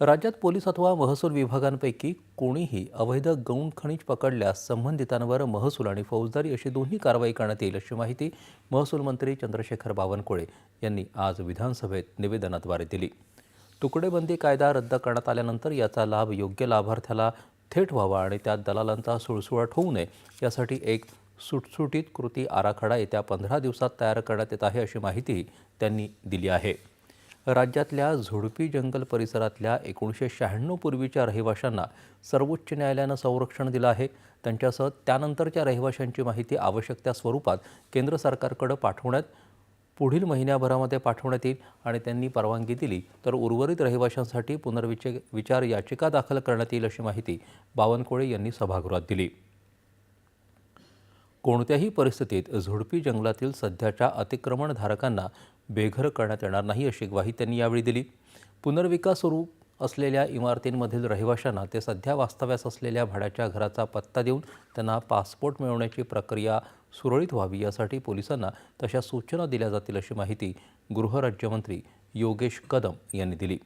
राज्यात पोलीस अथवा महसूल विभागांपैकी कोणीही अवैध गौण खनिज पकडल्यास संबंधितांवर महसूल आणि फौजदारी अशी दोन्ही कारवाई करण्यात येईल अशी माहिती महसूल मंत्री चंद्रशेखर बावनकुळे यांनी आज विधानसभेत निवेदनाद्वारे दिली. तुकडेबंदी कायदा रद्द करण्यात आल्यानंतर याचा लाभ योग्य लाभार्थ्याला थेट व्हावा आणि त्यात दलालांचा सुळसुळाट होऊ नये यासाठी एक सुटसुटीत कृती आराखडा येत्या पंधरा दिवसात तयार करण्यात येत आहे अशी माहिती त्यांनी दिली आहे. राज्यातल्या झुडपी जंगल परिसरातल्या एकोणीसशे शहाण्णव पूर्वीच्या रहिवाशांना सर्वोच्च न्यायालयानं संरक्षण दिलं आहे. त्यांच्यासह त्यानंतरच्या रहिवाशांची माहिती आवश्यक त्या स्वरूपात केंद्र सरकारकडे पाठवण्यात पुढील महिन्याभरामध्ये पाठवण्यात येईल आणि त्यांनी परवानगी दिली तर उर्वरित रहिवाशांसाठी पुनर्विच विचार याचिका दाखल करण्यात येईल अशी माहिती बावनकुळे यांनी सभागृहात दिली. कोणत्याही परिस्थितीत झुडपी जंगलातील सध्याच्या अतिक्रमणधारकांना बेघर करण्यात येणार नाही अशी ग्वाही त्यांनी यावेळी दिली. पुनर्विकास स्वरूप असलेल्या इमारतींमधील रहिवाशांना ते सध्या वास्तव्यास असलेल्या भाड्याच्या घराचा पत्ता देऊन त्यांना पासपोर्ट मिळवण्याची प्रक्रिया सुरळीत व्हावी यासाठी पोलिसांना तशा सूचना दिल्या जातील अशी माहिती गृहराज्यमंत्री योगेश कदम यांनी दिली.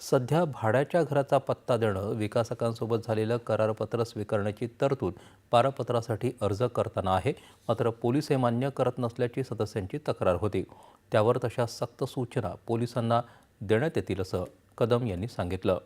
सध्या भाड्याच्या घराचा पत्ता देणं विकासकांसोबत झालेलं करारपत्र स्वीकारण्याची तरतूद पारपत्रासाठी अर्ज करताना आहे. मात्र पोलीस हे मान्य करत नसल्याची सदस्यांची तक्रार होती. त्यावर तशा सक्त सूचना पोलिसांना देण्यात येतील असं कदम यांनी सांगितलं.